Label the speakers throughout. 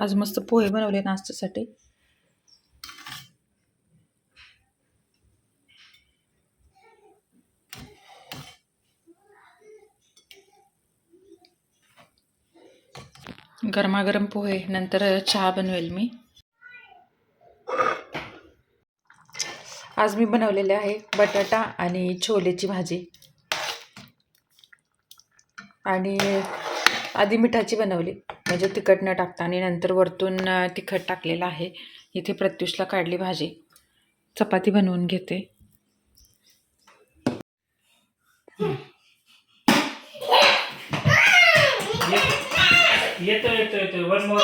Speaker 1: आज मस्त पोहे बनवले नाश्त्यासाठी. गरमागरम पोहे नंतर चहा बनवेल मी. आज मी बनवलेले आहे बटाटा आणि छोलेची भाजी. आणि आधी मिठाची बनवली. म्हणजे तिखट न टाकता आणि नंतर वरतून तिखट टाकलेलं आहे. इथे प्रत्युषला काढली भाजी. चपाती बनवून घेते.
Speaker 2: येतो येतो येतो. One more.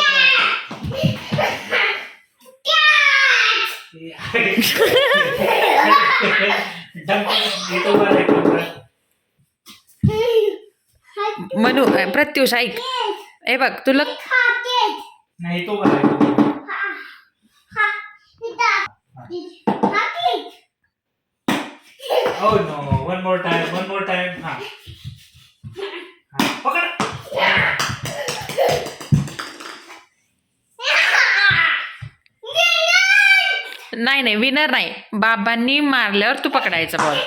Speaker 1: मनू प्रत्युष ऐक. ए बघ तुला
Speaker 2: नाही तो बघा येतो. Oh no, one more time, one more time. हा. हा, पकड.
Speaker 1: नाही नाही विनर नाही बाबांनी मारल्यावर तू पकडायचा बॉल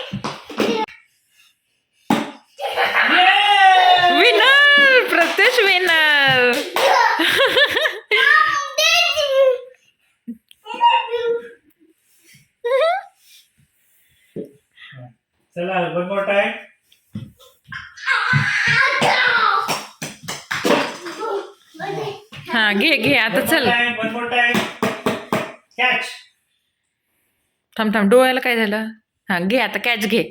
Speaker 1: हा घे घे आता चल. थांब थांब डोळ्याला काय झालं? हा घे आता कॅच घे.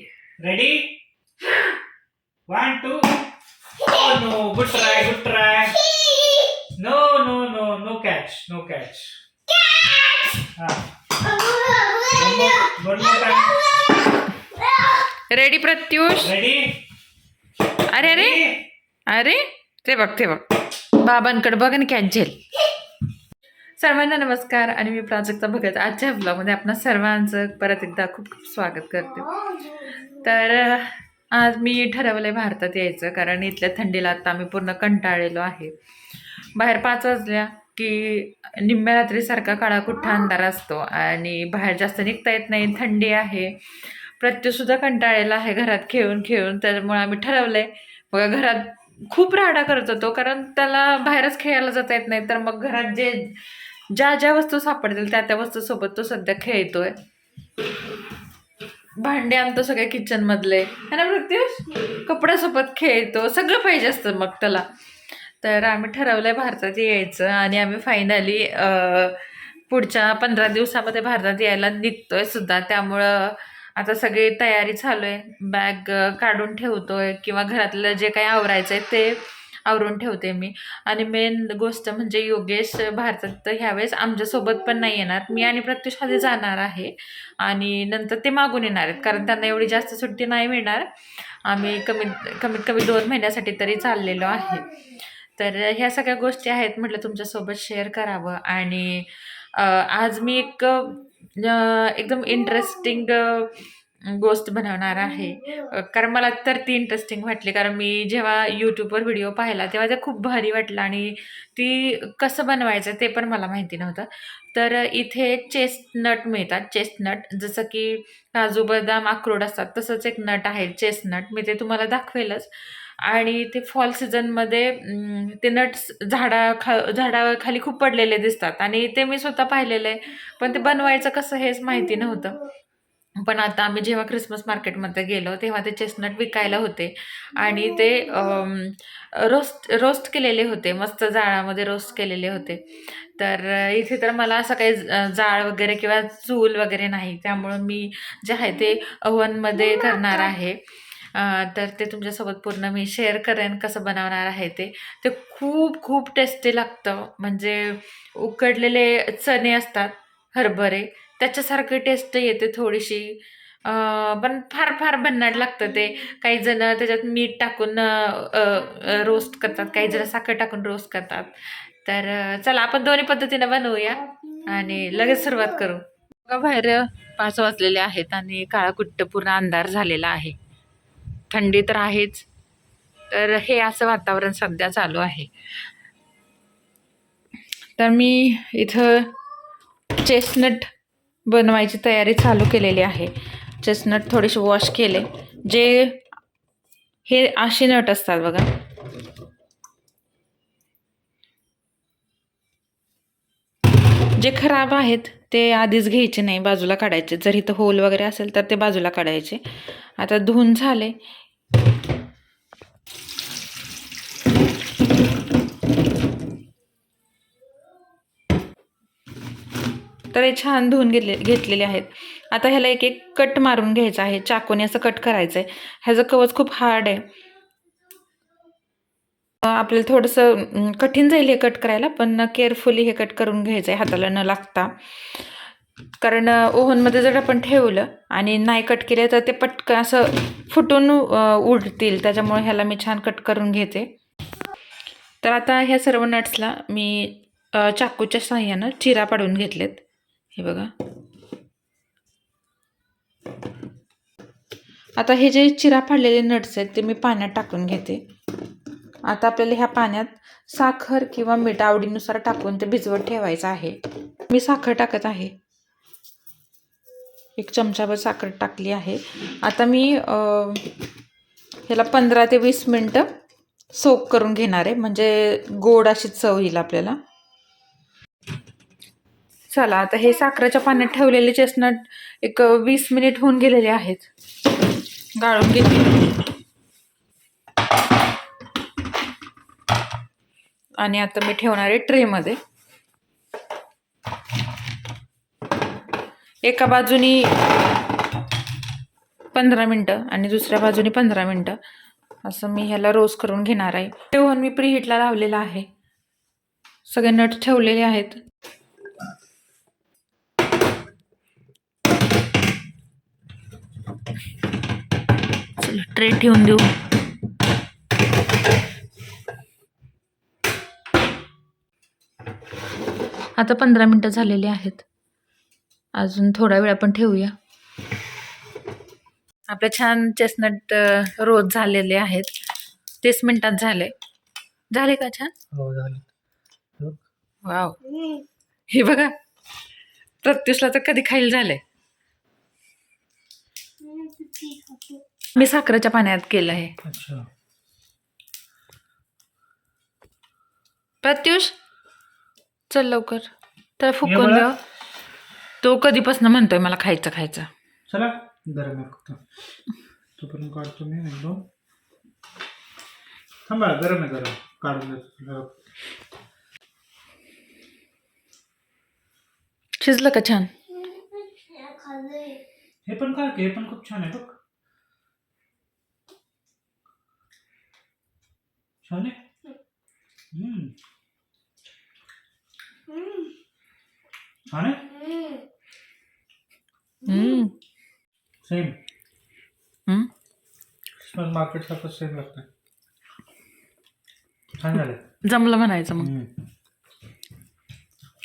Speaker 1: रेडी प्रत्युष अरे अरे अरे ते बघ ते बघ. बाबांकडे बघ आणि कॅन्झेल सर्वांना नमस्कार आणि मी प्राजक्ता भगत. आजच्या ब्लॉगमध्ये आपण सर्वांचं परत एकदा खूप खूप स्वागत करते. तर आज मी ठरवलं आहे भारतात यायचं कारण इथल्या थंडीला आता आम्ही पूर्ण कंटाळलेलो आहे. बाहेर पाच वाजल्या की निम्म्या रात्रीसारखा काळाकुठ्ठा अंधार असतो आणि बाहेर जास्त निघता येत नाही थंडी आहे. प्रत्युसुद्धा कंटाळलेला आहे घरात खेळून खेळून त्यामुळे आम्ही ठरवलं आहे बघा घरात खूप राडा करत होतो कारण त्याला बाहेरच खेळायला जाता येत नाही. तर मग घरात जे ज्या ज्या वस्तू सापडतील त्या त्या वस्तूसोबत तो सध्या खेळतोय. भांडे आणतो सगळ्या किचनमधले है ना प्रत्युष कपड्यासोबत खेळतो. सगळं पाहिजे असतं मग त्याला. तर आम्ही ठरवलं आहे भारतात यायचं आणि आम्ही फायनली पुढच्या पंधरा दिवसामध्ये भारतात यायला निघतोय सुद्धा. त्यामुळं आता सगळी तयारी चालू आहे बॅग काढून ठेवतोय किंवा घरातलं जे काही आवरायचं आहे ते आवरून ठेवते मी. आणि मेन गोष्ट म्हणजे योगेश भारतात ह्यावेळेस आमच्यासोबत पण नाही येणार. मी आणि प्रत्युष आधी जाणार आहे आणि नंतर ते मागून येणार आहेत. कारण त्यांना एवढी जास्त सुट्टी नाही मिळणार. आम्ही कमीत कमीत कमी दोन महिन्यासाठी तरी चाललेलो आहे. तर ह्या सगळ्या गोष्टी आहेत म्हटलं तुमच्यासोबत शेअर करावं. आणि आज मी एक एकदम इंटरेस्टिंग गोष्ट बनवणार आहे. कारण मला तर ती इंटरेस्टिंग वाटली. कारण मी जेव्हा यूट्यूबवर व्हिडिओ पाहिला तेव्हा ते खूप भारी वाटलं आणि ती कसं बनवायचं ते पण मला माहिती नव्हतं. तर इथे चेस्टनट मिळतात. चेस्टनट जसं की काजू बदाम अक्रोड असतात तसंच एक नट आहे चेस्टनट मी ते तुम्हाला दाखवेलच. आणि ते फॉल सीझनमध्ये ते नट्स झाडा खा झाडाखाली खूप पडलेले दिसतात. आणि ते मी स्वतः पाहिलेलं आहे. पण ते बनवायचं कसं हेच माहिती नव्हतं. पण आता आम्ही जेव्हा क्रिसमस मार्केटमध्ये गेलो तेव्हा ते चेस्टनट विकायला होते. आणि ते रोस्ट रोस्ट केलेले होते. मस्त जाळामध्ये रोस्ट केलेले होते. तर इथे तर मला असं काही जाळ वगैरे किंवा चूल वगैरे नाही. त्यामुळं मी जे आहे ते ओव्हनमध्ये करणार आहे. तर ते तुमच्यासोबत पूर्ण मी शेअर करेन कसं बनवणार आहे ते. ते खूप खूप टेस्टी लागतं. म्हणजे उकडलेले चणे असतात हरभरे त्याच्यासारखी टेस्ट येते थोडीशी. पण फार फार भन्नाट लागतं ते. काही जण त्याच्यात मीठ टाकून रोस्ट करतात. काही जण साखर टाकून रोस्ट करतात. तर चला आपण दोन्ही पद्धतीनं बनवूया आणि लगेच सुरुवात करू. बाहेर पाच वाजलेले आहेत आणि काळा कुट्ट पूर्ण अंधार झालेला आहे. थंडी तर आहेच. तर हे असं वातावरण सध्या चालू आहे. तर मी इथं चेस्टनट बनवायची तयारी चालू केलेली आहे. चेस्टनट थोडेसे वॉश केले. जे हे असे नट असतात बघा. जे खराब आहेत ते आधीच घ्यायचे नाही बाजूला काढायचे. जर इथं होल वगैरे असेल तर ते बाजूला काढायचे. आता धुवून झाले. तर हे छान धुवून घेतले घेतलेले आहेत. आता ह्याला एक एक कट मारून घ्यायचा आहे. चाकूने असं कट करायचं आहे ह्याचं कवच खूप हार्ड आहे. आपल्याला थोडंसं कठीण जाईल हे कट करायला पण केअरफुली हे कट करून घ्यायचं आहे हाताला न लागता. कारण ओव्हनमध्ये जर आपण ठेवलं आणि नाही कट केले तर ते पटकन असं फुटून उडतील. त्याच्यामुळे ह्याला मी छान कट करून घेते तर आता ह्या सर्व नट्सला मी चाकूच्या साह्यानं चिरा पाडून घेतलेत. हे बघा. आता हे जे चिरा पाडलेले नट्स आहेत ते मी पाण्यात टाकून घेते. आता आपल्याला ह्या पाण्यात साखर किंवा मीठ आवडीनुसार टाकून ते भिजवत ठेवायचं आहे. मी साखर टाकत आहे. एक चमचाभर साखर टाकली आहे. आता मी ह्याला पंधरा ते वीस मिनटं सोक करून घेणार आहे. म्हणजे गोड अशी चव येईल आपल्याला. चला आता हे साखरेच्या पाण्यात ठेवलेले चेस्टनट एक वीस मिनिट होऊन गेलेले आहेत. गाळून घेतले आणि आता मी ठेवणार आहे ट्रेमध्ये एका बाजूनी पंधरा मिनटं आणि दुसऱ्या बाजूनी पंधरा मिनटं. असं मी ह्याला रोज करून घेणार आहे. ठेवून मी प्रीहीटला लावलेला आहे. सगळे नट ठेवलेले आहेत. चला ट्रे ठेवून देऊ. आता पंधरा मिनटं झालेली आहेत. अजून थोडा वेळ आपण ठेवूया. आपले छान चेस्टनट रोज झालेले आहेत. तीस मिनिटात झाले. झाले का छान?
Speaker 2: हो झालं.
Speaker 1: वाव हे बघा. प्रत्युषला तर कधी खाईल झालंय. मी साखरेच्या पाण्यात केलं आहे. प्रत्युष? चल लवकर. तर फुकून
Speaker 2: मला-
Speaker 1: द्या तो कधीपासून म्हणतोय मला खायचं खायचं.
Speaker 2: चला. गरम आहे फक्त. तोपर्यंत काढतो मी थांबा गरम आहे गरम. काढून देतो.
Speaker 1: शिजलं का छान?
Speaker 2: हे पण काय हे पण खूप छान आहे बघ. छान आहे? छान आहे
Speaker 1: हम्म.
Speaker 2: सेम
Speaker 1: हम्म.
Speaker 2: पण मार्केट सारखं सेम लागतं छान झालं.
Speaker 1: जमलं म्हणायचं मग.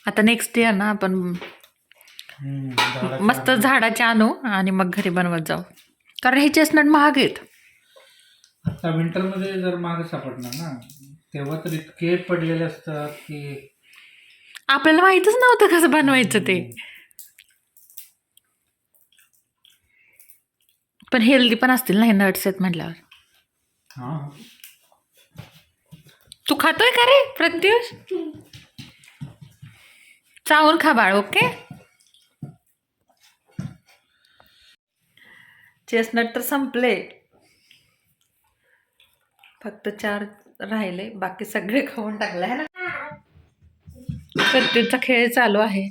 Speaker 1: आता नेक्स्ट इयर ना आपण मस्त झाडाचे आणू आणि मग घरी बनवत जाऊ. कारण हे चेस्टनट महाग आहेत.
Speaker 2: आता विंटरमध्ये जर मागे सापडणार ना तेव्हा तर इतके पडलेले असतात की
Speaker 1: आपल्याला माहीतच नव्हतं कसं बनवायचं ते. पण हेल्दी पण असतील ना हे नट्स आहेत म्हटल्यावर. तू खातोय का रे प्रत्युष? चावून खा बाळ ओके? चेस्टनट तर संपले. फक्त चार राहिले बाकी सगळे खाऊन टाकले आहे ना? प्रत्युषचा खेळ चालू आहे.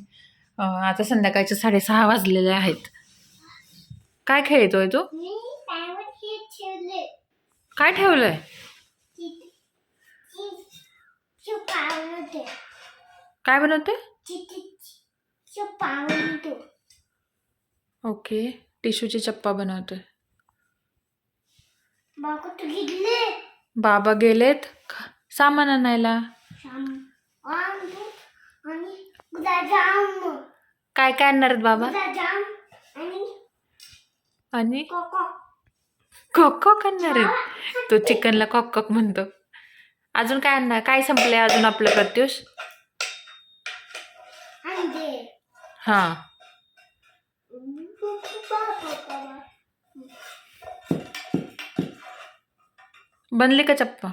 Speaker 1: आता संध्याकाळचे साडेसहा वाजलेले आहेत. काय खेळतोय तू? काय ठेवलंय? काय बनवते ओके. टिश्यूची चप्पा बनवतोय.
Speaker 3: बाबा तू घेतले
Speaker 1: बाबा गेलेत. सामान आणायला. काय काय आणणार आहेत बाबा?
Speaker 3: आणि
Speaker 1: आणि?
Speaker 3: कोको.
Speaker 1: आणणार आहेत? तो चिकनला कॉक कॉक म्हणतो. अजून काय आणणार? काय संपलंय अजून आपलं प्रत्युष? हां. बनली का चप्पा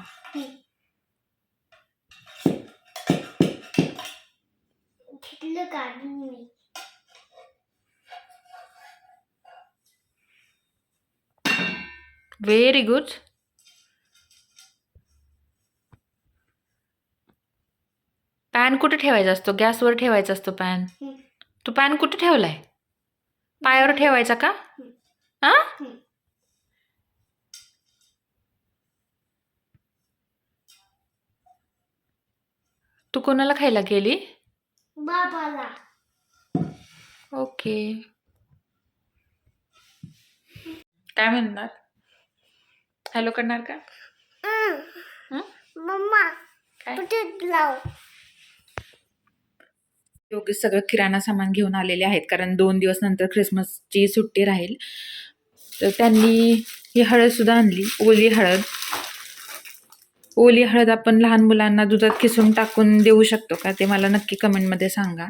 Speaker 3: घेतलं काढून मी
Speaker 1: व्हेरी गुड पॅन कुठे ठेवायचा असतो? गॅसवर ठेवायचा असतो पॅन. तू पॅन कुठे ठेवलाय? पायावर ठेवायचा का?
Speaker 3: हं.
Speaker 1: तू कोणाला खायला गेली?
Speaker 3: बाबाला.
Speaker 1: ओके. काय म्हणणार? हॅलो करणार का? हं?
Speaker 3: मम्मा
Speaker 1: काय?
Speaker 3: कुठे लाव?
Speaker 1: योगी सगळं किराणा सामान घेऊन आलेले आहेत कारण दोन दिवस नंतर ख्रिसमसची सुट्टी राहील. तर त्यांनी ही हळद सुद्धा आणली ओली हळद. ओली हळद आपण लहान मुलांना दुधात किसून टाकून देऊ शकतो का ते मला नक्की कमेंटमध्ये सांगा.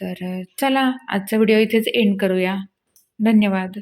Speaker 1: तर चला आजचा व्हिडिओ इथेच एंड करूया. धन्यवाद.